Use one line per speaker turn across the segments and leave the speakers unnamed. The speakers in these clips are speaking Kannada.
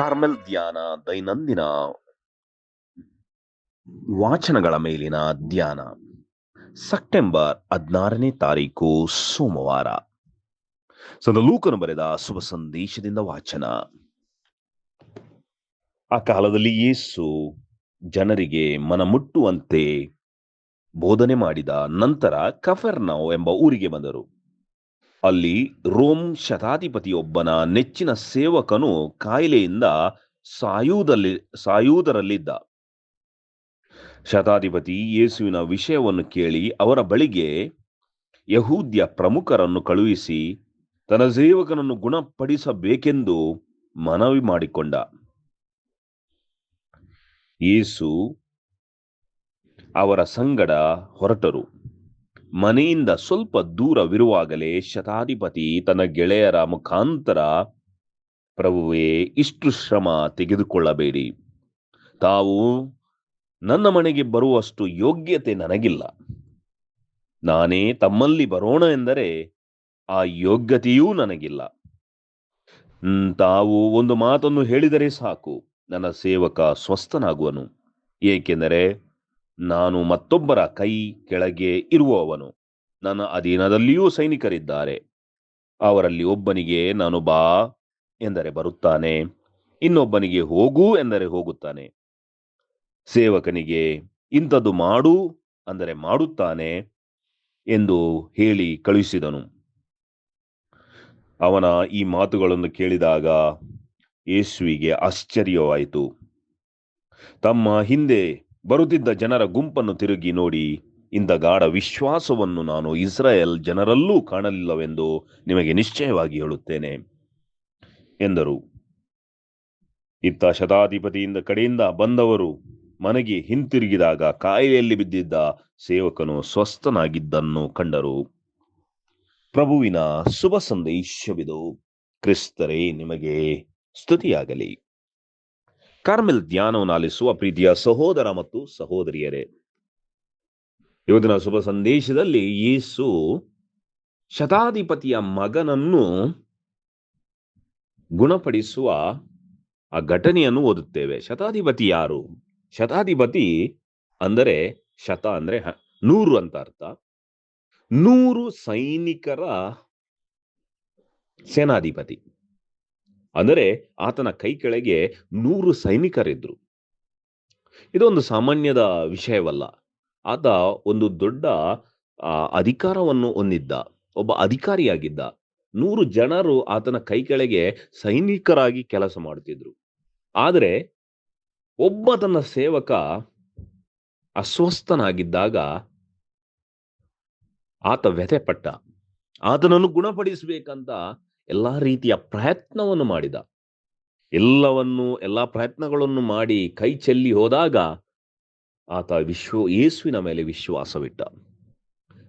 ಕಾರ್ಮೆಲ್ ಧ್ಯಾನ, ದೈನಂದಿನ ವಾಚನಗಳ ಮೇಲಿನ ಧ್ಯಾನ. ಸೆಪ್ಟೆಂಬರ್ ಹದಿನಾರನೇ ತಾರೀಕು, ಸೋಮವಾರ. ಸದ ಲೂಕನು ಬರೆದ ಶುಭ ಸಂದೇಶದಿಂದ ವಾಚನ. ಆ ಕಾಲದಲ್ಲಿ ಯೇಸು ಜನರಿಗೆ ಮನಮುಟ್ಟುವಂತೆ ಬೋಧನೆ ಮಾಡಿದ ನಂತರ ಕಫರ್ನೌ ಎಂಬ ಊರಿಗೆ ಬಂದರು. ಅಲ್ಲಿ ರೋಮ್ ಶತಾಧಿಪತಿಯೊಬ್ಬನ ನೆಚ್ಚಿನ ಸೇವಕನು ಕಾಯಿಲೆಯಿಂದ ಸಾಯುವುದಲ್ಲಿ, ಸಾಯುವುದರಲ್ಲಿದ್ದ. ಶತಾಧಿಪತಿ ಯೇಸುವಿನ ವಿಷಯವನ್ನು ಕೇಳಿ ಅವರ ಬಳಿಗೆ ಯಹೂದ್ಯ ಪ್ರಮುಖರನ್ನು ಕಳುಹಿಸಿ ತನ್ನ ಸೇವಕನನ್ನು ಗುಣಪಡಿಸಬೇಕೆಂದು ಮನವಿ ಮಾಡಿಕೊಂಡ. ಯೇಸು ಅವರ ಸಂಗಡ ಹೊರಟರು. ಮನೆಯಿಂದ ಸ್ವಲ್ಪ ದೂರವಿರುವಾಗಲೇ ಶತಾಧಿಪತಿ ತನ್ನ ಗೆಳೆಯರ ಮುಖಾಂತರ, ಪ್ರಭುವೇ, ಇಷ್ಟು ಶ್ರಮ ತೆಗೆದುಕೊಳ್ಳಬೇಡಿ. ತಾವು ನನ್ನ ಮನೆಗೆ ಬರುವಷ್ಟು ಯೋಗ್ಯತೆ ನನಗಿಲ್ಲ. ನಾನೇ ತಮ್ಮಲ್ಲಿ ಬರೋಣ ಎಂದರೆ ಆ ಯೋಗ್ಯತೆಯೂ ನನಗಿಲ್ಲ. ತಾವು ಒಂದು ಮಾತನ್ನು ಹೇಳಿದರೆ ಸಾಕು. ನನ್ನ ಸೇವಕ ಸ್ವಸ್ಥನಾಗುವನು. ಏಕೆಂದರೆ ನಾನು ಮತ್ತೊಬ್ಬರ ಕೈ ಕೆಳಗೆ ಇರುವವನು. ನನ್ನ ಅಧೀನದಲ್ಲಿಯೂ ಸೈನಿಕರಿದ್ದಾರೆ. ಅವರಲ್ಲಿ ಒಬ್ಬನಿಗೆ ನಾನು ಬಾ ಎಂದರೆ ಬರುತ್ತಾನೆ. ಇನ್ನೊಬ್ಬನಿಗೆ ಹೋಗು ಎಂದರೆ ಹೋಗುತ್ತಾನೆ. ಸೇವಕನಿಗೆ ಇಂಥದ್ದು ಮಾಡು ಅಂದರೆ ಮಾಡುತ್ತಾನೆ ಎಂದು ಹೇಳಿ ಕಳುಹಿಸಿದನು. ಅವನ ಈ ಮಾತುಗಳನ್ನು ಕೇಳಿದಾಗ ಯೇಸುವಿಗೆ ಆಶ್ಚರ್ಯವಾಯಿತು. ತಮ್ಮ ಹಿಂದೆ ಬರುತ್ತಿದ್ದ ಜನರ ಗುಂಪನ್ನು ತಿರುಗಿ ನೋಡಿ, ಇಂದ ಗಾಢ ವಿಶ್ವಾಸವನ್ನು ನಾನು ಇಸ್ರಾಯೇಲ್ ಜನರಲ್ಲೂ ಕಾಣಲಿಲ್ಲವೆಂದು ನಿಮಗೆ ನಿಶ್ಚಯವಾಗಿ ಹೇಳುತ್ತೇನೆ, ಎಂದರು. ಇತ್ತ ಶತಾಧಿಪತಿಯಿಂದ ಕಡೆಯಿಂದ ಬಂದವರು ಮನೆಗೆ ಹಿಂತಿರುಗಿದಾಗ ಕಾಯಿಲೆಯಲ್ಲಿ ಬಿದ್ದಿದ್ದ ಸೇವಕನು ಸ್ವಸ್ಥನಾಗಿದ್ದನ್ನು ಕಂಡರು. ಪ್ರಭುವಿನ ಶುಭ ಸಂದೇಶವಿದು, ಕ್ರಿಸ್ತರೇ, ನಿಮಗೆ ಸ್ತುತಿಯಾಗಲಿ. ಕಾರ್ಮೆಲ್ ಧ್ಯಾನವನ್ನು ಆಲಿಸುವ ಪ್ರೀತಿಯ ಸಹೋದರ ಮತ್ತು ಸಹೋದರಿಯರೇ. ಇವತ್ತಿನ ಶುಭ ಸಂದೇಶದಲ್ಲಿ ಯೇಸು ಶತಾಧಿಪತಿಯ ಮಗನನ್ನು ಗುಣಪಡಿಸುವ ಆ ಘಟನೆಯನ್ನು ಓದುತ್ತೇವೆ. ಶತಾಧಿಪತಿ ಯಾರು? ಶತಾಧಿಪತಿ ಅಂದರೆ ಶತ ಅಂದ್ರೆ ನೂರು ಅಂತ ಅರ್ಥ. ನೂರು ಸೈನಿಕರ ಸೇನಾಧಿಪತಿ. ಅಂದರೆ ಆತನ ಕೈ ಕೆಳಗೆ ನೂರು ಸೈನಿಕರಿದ್ರು. ಇದೊಂದು ಸಾಮಾನ್ಯದ ವಿಷಯವಲ್ಲ. ಆತ ಒಂದು ದೊಡ್ಡ ಅಧಿಕಾರವನ್ನು ಹೊಂದಿದ್ದ, ಒಬ್ಬ ಅಧಿಕಾರಿಯಾಗಿದ್ದ. ನೂರು ಜನರು ಆತನ ಕೈ ಕೆಳಗೆ ಸೈನಿಕರಾಗಿ ಕೆಲಸ ಮಾಡುತ್ತಿದ್ರು ಆದರೆ ಒಬ್ಬ ತನ್ನ ಸೇವಕ ಅಸ್ವಸ್ಥನಾಗಿದ್ದಾಗ ಆತ ವ್ಯಥೆಪಟ್ಟ. ಆತನನ್ನು ಗುಣಪಡಿಸಬೇಕಂತ ಎಲ್ಲಾ ರೀತಿಯ ಪ್ರಯತ್ನವನ್ನು ಮಾಡಿದ. ಎಲ್ಲವನ್ನು, ಎಲ್ಲ ಪ್ರಯತ್ನಗಳನ್ನು ಮಾಡಿ ಕೈ ಚೆಲ್ಲಿ ಹೋದಾಗ ಆತ ವಿಶ್ವ, ಯೇಸುವಿನ ಮೇಲೆ ವಿಶ್ವಾಸವಿಟ್ಟ.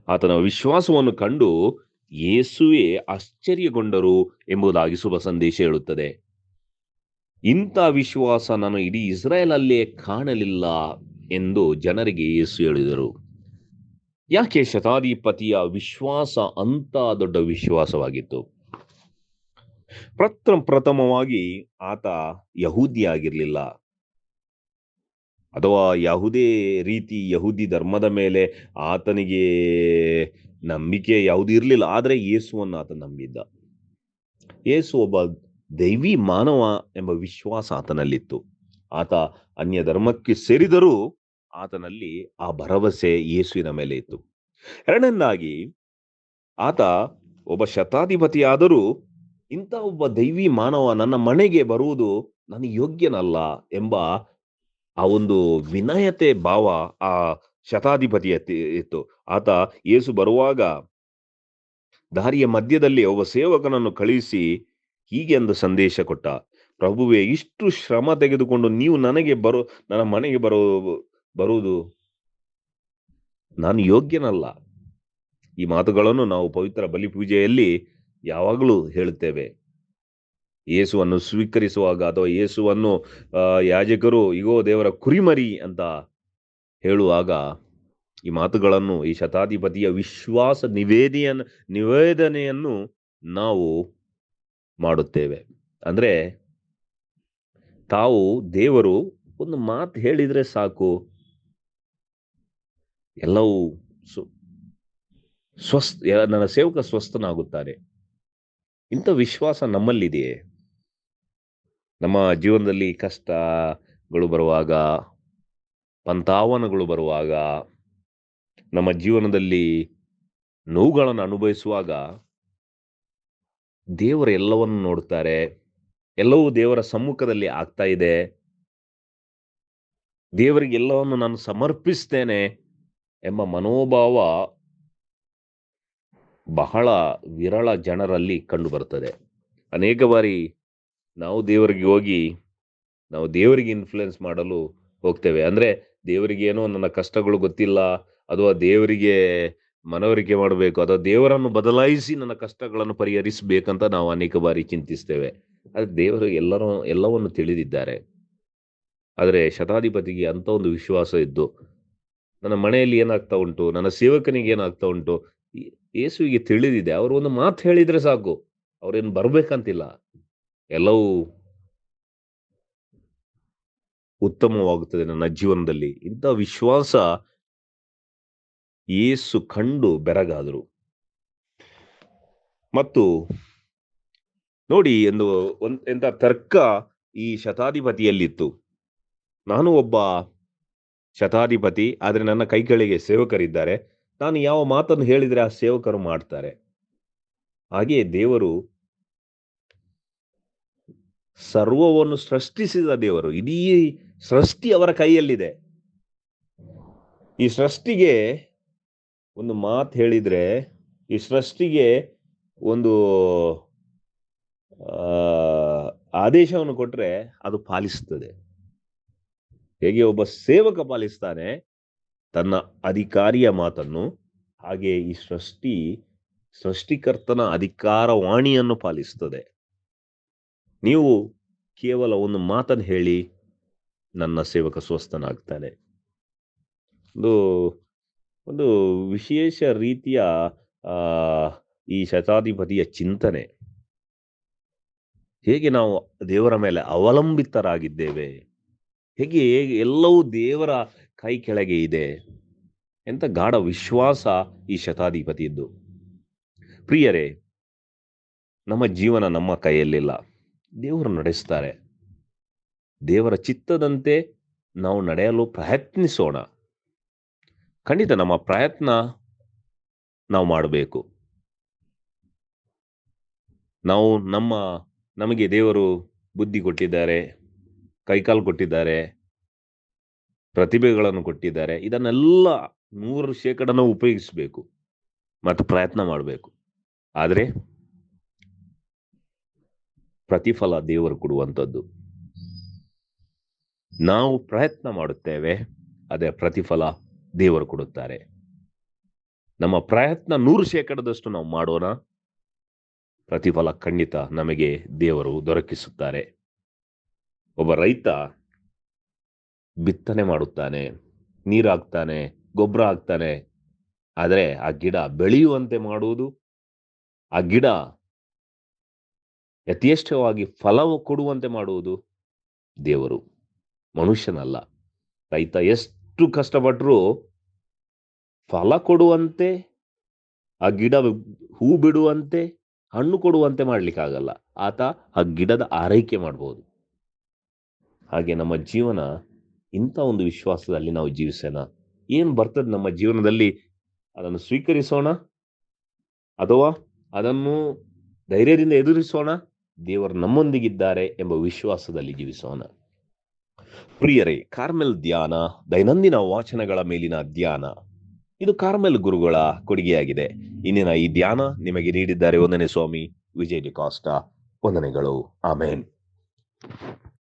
ಆತನ ವಿಶ್ವಾಸವನ್ನು ಕಂಡು ಯೇಸುವೇ ಆಶ್ಚರ್ಯಗೊಂಡರು ಎಂಬುದಾಗಿ ಶುಭ ಸಂದೇಶ ಹೇಳುತ್ತದೆ. ಇಂಥ ವಿಶ್ವಾಸ ನಾನು ಇಡೀ ಇಸ್ರಾಯೇಲ್ ಅಲ್ಲೇ ಕಾಣಲಿಲ್ಲ ಎಂದು ಜನರಿಗೆ ಯೇಸು ಹೇಳಿದರು. ಯಾಕೆ ಶತಾಧಿಪತಿಯ ವಿಶ್ವಾಸ ಅಂತ ದೊಡ್ಡ ವಿಶ್ವಾಸವಾಗಿತ್ತು? ಪ್ರಥಮ ಪ್ರಥಮವಾಗಿ ಆತ ಯಹೂದಿ ಆಗಿರ್ಲಿಲ್ಲ. ಅಥವಾ ಯಾವುದೇ ರೀತಿ ಯಹೂದಿ ಧರ್ಮದ ಮೇಲೆ ಆತನಿಗೆ ನಂಬಿಕೆ ಯಾವುದು ಇರಲಿಲ್ಲ. ಆದರೆ ಯೇಸುವನ್ನು ಆತ ನಂಬಿದ್ದ. ಯೇಸು ಒಬ್ಬ ದೈವಿ ಮಾನವ ಎಂಬ ವಿಶ್ವಾಸ ಆತನಲ್ಲಿತ್ತು. ಆತ ಅನ್ಯ ಧರ್ಮಕ್ಕೆ ಸೇರಿದರೂ ಆತನಲ್ಲಿ ಆ ಭರವಸೆ ಯೇಸುವಿನ ಮೇಲೆ ಇತ್ತು. ಎರಡನೇದಾಗಿ, ಆತ ಒಬ್ಬ ಶತಾಧಿಪತಿಯಾದರೂ ಇಂಥ ಒಬ್ಬ ದೈವಿ ಮಾನವ ನನ್ನ ಮನೆಗೆ ಬರುವುದು ನಾನು ಯೋಗ್ಯನಲ್ಲ ಎಂಬ ಆ ಒಂದು ವಿನಯತೆ ಭಾವ ಆ ಶತಾಧಿಪತಿಯ ಇತ್ತು. ಆತ ಏಸು ಬರುವಾಗ ದಾರಿಯ ಮಧ್ಯದಲ್ಲಿ ಒಬ್ಬ ಸೇವಕನನ್ನು ಕಳುಹಿಸಿ ಹೀಗೆ ಒಂದು ಸಂದೇಶ ಕೊಟ್ಟ. ಪ್ರಭುವೆ, ಇಷ್ಟು ಶ್ರಮ ತೆಗೆದುಕೊಂಡು ನೀವು ನನಗೆ ಬರೋ, ನನ್ನ ಮನೆಗೆ ಬರೋ, ಬರುವುದು ನಾನು ಯೋಗ್ಯನಲ್ಲ. ಈ ಮಾತುಗಳನ್ನು ನಾವು ಪವಿತ್ರ ಬಲಿ ಪೂಜೆಯಲ್ಲಿ ಯಾವಾಗಲೂ ಹೇಳುತ್ತೇವೆ. ಯೇಸುವನ್ನು ಸ್ವೀಕರಿಸುವಾಗ ಅಥವಾ ಯೇಸುವನ್ನು ಯಾಜಕರು, ಇಗೋ, ದೇವರ ಕುರಿಮರಿ ಅಂತ ಹೇಳುವಾಗ ಈ ಮಾತುಗಳನ್ನು, ಈ ಶತಾಧಿಪತಿಯ ವಿಶ್ವಾಸ ನಿವೇದಿಯನ್, ನಿವೇದನೆಯನ್ನು ನಾವು ಮಾಡುತ್ತೇವೆ. ಅಂದ್ರೆ ತಾವು ದೇವರು ಒಂದು ಮಾತು ಹೇಳಿದ್ರೆ ಸಾಕು. ಎಲ್ಲವೂ ಸು, ಸ್ವಸ್ಥ ನನ್ನ ಸೇವಕ ಸ್ವಸ್ಥನಾಗುತ್ತಾನೆ. ಇಂಥ ವಿಶ್ವಾಸ ನಮ್ಮಲ್ಲಿದೆಯೇ? ನಮ್ಮ ಜೀವನದಲ್ಲಿ ಕಷ್ಟಗಳು ಬರುವಾಗ ಪಂತಾವನಗಳು ಬರುವಾಗ, ನಮ್ಮ ಜೀವನದಲ್ಲಿ ನೋವುಗಳನ್ನು ಅನುಭವಿಸುವಾಗ ದೇವರು ಎಲ್ಲವನ್ನು ನೋಡ್ತಾರೆ ಎಲ್ಲವೂ ದೇವರ ಸಮ್ಮುಖದಲ್ಲಿ ಆಗ್ತಾ ಇದೆ. ದೇವರಿಗೆ ಎಲ್ಲವನ್ನು ನಾನು ಸಮರ್ಪಿಸ್ತೇನೆ ಎಂಬ ಮನೋಭಾವ ಬಹಳ ವಿರಳ ಜನರಲ್ಲಿ ಕಂಡು ಬರ್ತದೆ. ಅನೇಕ ಬಾರಿ ನಾವು ದೇವರಿಗೆ ಹೋಗಿ, ನಾವು ದೇವರಿಗೆ ಇನ್ಫ್ಲುಯೆನ್ಸ್ ಮಾಡಲು ಹೋಗ್ತೇವೆ. ಅಂದರೆ ದೇವರಿಗೆ ಏನೋ ನನ್ನ ಕಷ್ಟಗಳು ಗೊತ್ತಿಲ್ಲ, ಅಥವಾ ದೇವರಿಗೆ ಮನವರಿಕೆ ಮಾಡಬೇಕು, ಅಥವಾ ದೇವರನ್ನು ಬದಲಾಯಿಸಿ ನನ್ನ ಕಷ್ಟಗಳನ್ನು ಪರಿಹರಿಸಬೇಕಂತ ನಾವು ಅನೇಕ ಬಾರಿ ಚಿಂತಿಸ್ತೇವೆ. ಆದರೆ ದೇವರು ಎಲ್ಲರೂ, ಎಲ್ಲವನ್ನು ತಿಳಿದಿದ್ದಾರೆ. ಆದರೆ ಶತಾಧಿಪತಿಗೆ ಅಂತ ಒಂದು ವಿಶ್ವಾಸ ಇದ್ದು, ನನ್ನ ಮನೆಯಲ್ಲಿ ಏನಾಗ್ತಾ ಉಂಟು, ನನ್ನ ಸೇವಕನಿಗೆ ಏನಾಗ್ತಾ ಉಂಟು ಯೇಸುವಿಗೆ ತಿಳಿದಿದೆ. ಅವರು ಒಂದು ಮಾತು ಹೇಳಿದ್ರೆ ಸಾಕು. ಅವ್ರೇನು ಬರ್ಬೇಕಂತಿಲ್ಲ. ಎಲ್ಲವೂ ಉತ್ತಮವಾಗುತ್ತದೆ ನನ್ನ ಜೀವನದಲ್ಲಿ. ಇಂಥ ವಿಶ್ವಾಸ ಏಸು ಕಂಡು ಬೆರಗಾದರು. ಮತ್ತು ನೋಡಿ ಎಂದು ಒಂದ್ ಎಂತ ತರ್ಕ ಈ ಶತಾಧಿಪತಿಯಲ್ಲಿತ್ತು. ನಾನು ಒಬ್ಬ ಶತಾಧಿಪತಿ, ಆದರೆ ನನ್ನ ಕೈಗಳಿಗೆ ಸೇವಕರಿದ್ದಾರೆ. ನಾನು ಯಾವ ಮಾತನ್ನು ಹೇಳಿದರೆ ಆ ಸೇವಕರು ಮಾಡ್ತಾರೆ. ಹಾಗೆಯೇ ದೇವರು ಸರ್ವವನ್ನು ಸೃಷ್ಟಿಸಿದ ದೇವರು. ಇಡೀ ಸೃಷ್ಟಿ ಅವರ ಕೈಯಲ್ಲಿದೆ. ಈ ಸೃಷ್ಟಿಗೆ ಒಂದು ಮಾತು ಹೇಳಿದ್ರೆ, ಈ ಸೃಷ್ಟಿಗೆ ಒಂದು ಆದೇಶವನ್ನು ಕೊಟ್ರೆ ಅದು ಪಾಲಿಸ್ತದೆ. ಹೇಗೆ ಒಬ್ಬ ಸೇವಕ ಪಾಲಿಸ್ತಾನೆ ತನ್ನ ಅಧಿಕಾರಿಯ ಮಾತನ್ನು ಹಾಗೆ ಈ ಸೃಷ್ಟಿ, ಸೃಷ್ಟಿಕರ್ತನ ಅಧಿಕಾರವಾಣಿಯನ್ನು ಪಾಲಿಸುತ್ತದೆ. ನೀವು ಕೇವಲ ಒಂದು ಮಾತನ್ನು ಹೇಳಿ ನನ್ನ ಸೇವಕ ಸ್ವಸ್ಥನಾಗ್ತಾನೆ. ಒಂದು ಒಂದು ವಿಶೇಷ ರೀತಿಯ ಈ ಶತಾಧಿಪತಿಯ ಚಿಂತನೆ. ಹೇಗೆ ನಾವು ದೇವರ ಮೇಲೆ ಅವಲಂಬಿತರಾಗಿದ್ದೇವೆ? ಹೇಗೆ ಹೇಗೆ ಎಲ್ಲವೂ ದೇವರ ಕೈ ಕೆಳಗೆ ಇದೆ ಎಂತ ಗಾಢ ವಿಶ್ವಾಸ ಈ ಶತಾಧಿಪತಿಯದ್ದು. ಪ್ರಿಯರೇ, ನಮ್ಮ ಜೀವನ ನಮ್ಮ ಕೈಯಲ್ಲಿಲ್ಲ. ದೇವರು ನಡೆಸ್ತಾರೆ. ದೇವರ ಚಿತ್ತದಂತೆ ನಾವು ನಡೆಯಲು ಪ್ರಯತ್ನಿಸೋಣ. ಖಂಡಿತ ನಮ್ಮ ಪ್ರಯತ್ನ ನಾವು ಮಾಡಬೇಕು. ನಾವು ನಮ್ಮ, ನಮಗೆ ದೇವರು ಬುದ್ಧಿ ಕೊಟ್ಟಿದ್ದಾರೆ, ಕೈಕಾಲು ಕೊಟ್ಟಿದ್ದಾರೆ ಪ್ರತಿಭೆಗಳನ್ನು ಕೊಟ್ಟಿದ್ದಾರೆ. ಇದನ್ನೆಲ್ಲ ನೂರು ಶೇಕಡನ ಉಪಯೋಗಿಸಬೇಕು ಮತ್ತು ಪ್ರಯತ್ನ ಮಾಡಬೇಕು. ಆದರೆ ಪ್ರತಿಫಲ ದೇವರು ಕೊಡುವಂಥದ್ದು. ನಾವು ಪ್ರಯತ್ನ ಮಾಡುತ್ತೇವೆ, ಅದೇ ಪ್ರತಿಫಲ ದೇವರು ಕೊಡುತ್ತಾರೆ. ನಮ್ಮ ಪ್ರಯತ್ನ ನೂರು ಶೇಕಡದಷ್ಟು ನಾವು ಮಾಡೋಣ. ಪ್ರತಿಫಲ ಖಂಡಿತ ನಮಗೆ ದೇವರು ದೊರಕಿಸುತ್ತಾರೆ. ಒಬ್ಬ ರೈತ ಬಿತ್ತನೆ ಮಾಡುತ್ತಾನೆ, ನೀರು ಹಾಕ್ತಾನೆ, ಗೊಬ್ಬರ ಹಾಕ್ತಾನೆ. ಆದರೆ ಆ ಗಿಡ ಬೆಳೆಯುವಂತೆ ಮಾಡುವುದು, ಆ ಗಿಡ ಯಥೇಷ್ಟವಾಗಿ ಫಲವು ಕೊಡುವಂತೆ ಮಾಡುವುದು ದೇವರು, ಮನುಷ್ಯನಲ್ಲ. ರೈತ ಎಷ್ಟು ಕಷ್ಟಪಟ್ಟರೂ ಫಲ ಕೊಡುವಂತೆ, ಆ ಗಿಡ ಹೂ ಬಿಡುವಂತೆ, ಹಣ್ಣು ಕೊಡುವಂತೆ ಮಾಡ್ಲಿಕ್ಕಾಗಲ್ಲ. ಆತ ಆ ಗಿಡದ ಆರೈಕೆ ಮಾಡ್ಬೋದು. ಹಾಗೆ ನಮ್ಮ ಜೀವನ ಇಂಥ ಒಂದು ವಿಶ್ವಾಸದಲ್ಲಿ ನಾವು ಜೀವಿಸೋಣ. ಏನು ಬರ್ತದೆ ನಮ್ಮ ಜೀವನದಲ್ಲಿ? ಅದನ್ನು ಸ್ವೀಕರಿಸೋಣ. ಅಥವಾ ಅದನ್ನು ಧೈರ್ಯದಿಂದ ಎದುರಿಸೋಣ. ದೇವರು ನಮ್ಮೊಂದಿಗಿದ್ದಾರೆ ಎಂಬ ವಿಶ್ವಾಸದಲ್ಲಿ ಜೀವಿಸೋಣ. ಪ್ರಿಯರೇ, ಕಾರ್ಮೆಲ್ ಧ್ಯಾನ, ದೈನಂದಿನ ವಾಚನಗಳ ಮೇಲಿನ ಧ್ಯಾನ. ಇದು ಕಾರ್ಮೆಲ್ ಗುರುಗಳ ಕೊಡುಗೆಯಾಗಿದೆ. ಇಂದಿನ ಈ ಧ್ಯಾನ ನಿಮಗೆ ನೀಡಿದ್ದಾರೆ ಒಂದನೇ ಸ್ವಾಮಿ ವಿಜಯ್ ಡಿಕಾಸ್ಟಾ ವಂದನೆಗಳು. ಆಮೇನ್.